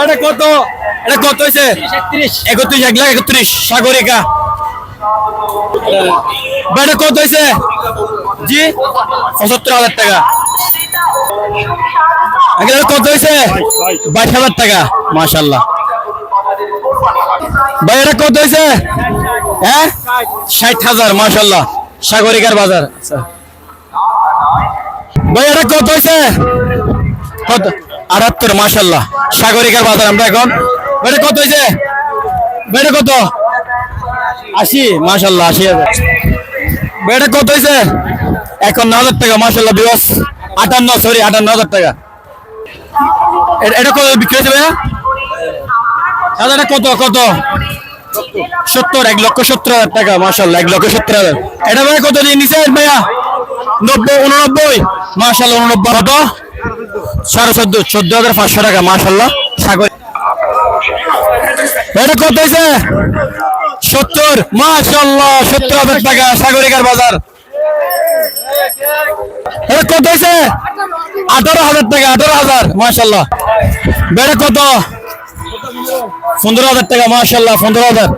এটা কত? এটা কত হয়েছে একত্রিশ। এক লাখ একত্রিশ সাগরিকা। এটা কত হয়েছে জি? পঁচাত্তর হাজার টাকা। কত হয়েছে বাইশ হাজার টাকা মাশাল্লাহ ভাই এটা কত হয়েছে হ্যাঁ? ষাট হাজার মাশাল্লাহ সাগরিকার বাজার। আচ্ছা। ভাই এটা কত হয়েছে কত? আটাত্তর মাশাল্লাহ সাগরিকার বাজার আমরা এখন। এটা কত হয়েছে এটা কত? আশি মাশাল্লাহ আশি হাজার। এটা কত হয়েছে এখন ন হাজার টাকা মাশাল্লাহ বিবাস আটান্ন সরি আটান্ন হাজার টাকা। এটা কত বিক্রি হয়েছে ভাইয়া? দাদা কত কত? সত্তর, এক লক্ষ সত্তর হাজার টাকা মাশাল্লাহ এক লক্ষ সত্তর হাজার। এটা ভাই কত দিয়ে নিছেন ভাইয়া? নব্বই, উননব্বই? মাশাল্লাহ উননব্বই। কত? সাড়ে চোদ্দ চোদ্দ হাজার পাঁচশো টাকা মাশাল্লাহ সাগর। এটা কত হয়েছে সত্তর মাশাল্লাহ সত্তর টাকা, সাগরিকার বাজার। এটা কত হয়েছে আঠারো হাজার টাকা, আঠারো হাজার মাশাল্লাহ বেড়ে কত? পনেরো হাজার টাকা মাশাল্লাহ পনেরো হাজার।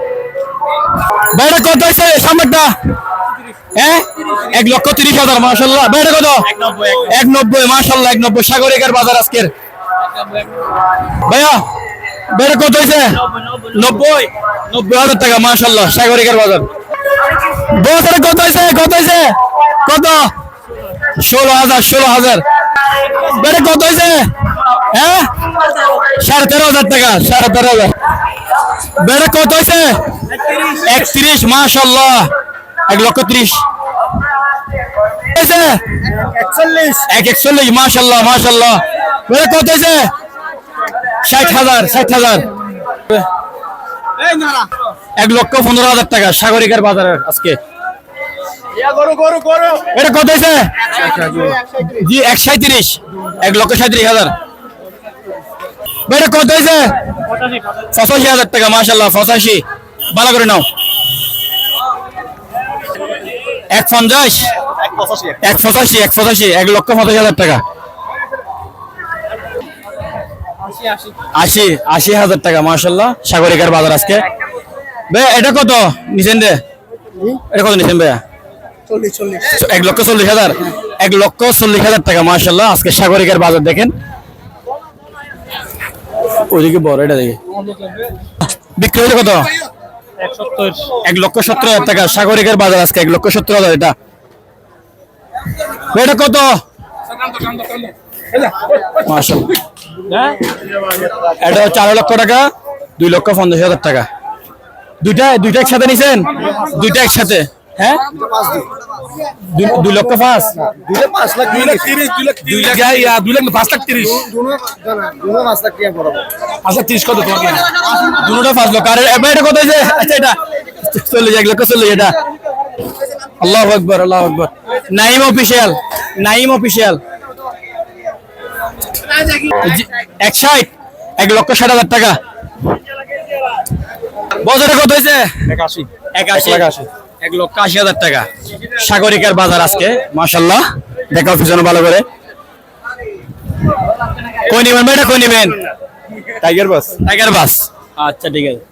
বেড়ে কত হয়েছে সামনেরটা। হ্যাঁ এক লক্ষ তিরিশ হাজার মাশাল্লাহ বেড়ে কত? এক নব্বই মাশাল্লাহ এক নব্বই। সাগরিকার বাজার আজকের। ভাইয়া বেড়ে কত হয়েছে নব্বই। নব্বই হাজার টাকা মাশাল্লাহ সাগরিকার বাজার। বছরে কত হয়েছে কত হয়েছে কত? ষোলো হাজার ষোলো হাজার। বেড়ে কত হয়েছে হ্যাঁ? সাড়ে তেরো হাজার টাকা সাড়ে তেরো হাজার। বেড়ে কত হয়েছে একত্রিশ মাশাল্লাহ এক লক্ষ ত্রিশ। এক একচল্লিশ মাশাল্লাহ মাশাল্লাহ বেড়ে কত হয়েছে? ষাট হাজার ষাট হাজার। এক লক্ষ পনেরো হাজার টাকা সাগরিকার বাজারের আজকে। এটা কত হয়েছে? জি এক সাঁত্রিশ এক লক্ষ সাঁত্রিশ হাজার। এটা কত হয়েছে? পঁচাশি হাজার টাকা মাসাল্লাহ পঁচাশি। ভালো করে নাও। এক পঞ্চাশ? এক পঁচাশি এক পঁচাশি, এক লক্ষ পঁচাশি হাজার টাকা। আশি আশি হাজার টাকা মাসাল্লাহ সাগরিকার বাজার আজকে। বে এটা কত নিছেন রে? এটা কত নিছেন ভাইয়া? এক লক্ষ চল্লিশ হাজার। এক লক্ষ চল্লিশ হাজার টাকা মার্শাল্লাহ আজকে সাগরিকার বাজার দেখেন। ওইদিকে বড়, এটা দেখি। বিক্রি হয়েছে কত? এক লক্ষ সত্তর হাজার টাকা। সাগরিকার বাজার আজকে এক লক্ষ সত্তর হাজার, এটা। এটা কত? এটা চার লক্ষ টাকা, দুই লক্ষ পঞ্চাশ হাজার টাকা। দুইটা দুইটা একসাথে নিছেন? দুইটা একসাথে। হ্যাঁ? দুই- দুই লক্ষ পাঁচ? দুই লাখ দুই লাখ পাঁচ লাখ তিরিশ। পাঁচ লাখ তিরিশ কত? পাঁচ লক্ষ। আর এবার এটা কত হয়েছে? আচ্ছা এটা চল্লিশ এক লক্ষ চল্লিশ এটা। আল্লাহ আকবর আল্লাহ আকবর। Naim official Naim official. এক ষাট এক লক্ষ ষাট হাজার টাকা। বছরে কত হয়েছে? একাশি। একাশি। এক লাখ আশি। এক লক্ষ আশি হাজার টাকা। সাগরিকার বাজার আজকে মাসাল্লাহ দেখা পিছনে ভালো করে। কই নেবেন ভাই এটা? কই নেবেন? টাইগার বাস টাইগার বাস আচ্ছা ঠিক আছে।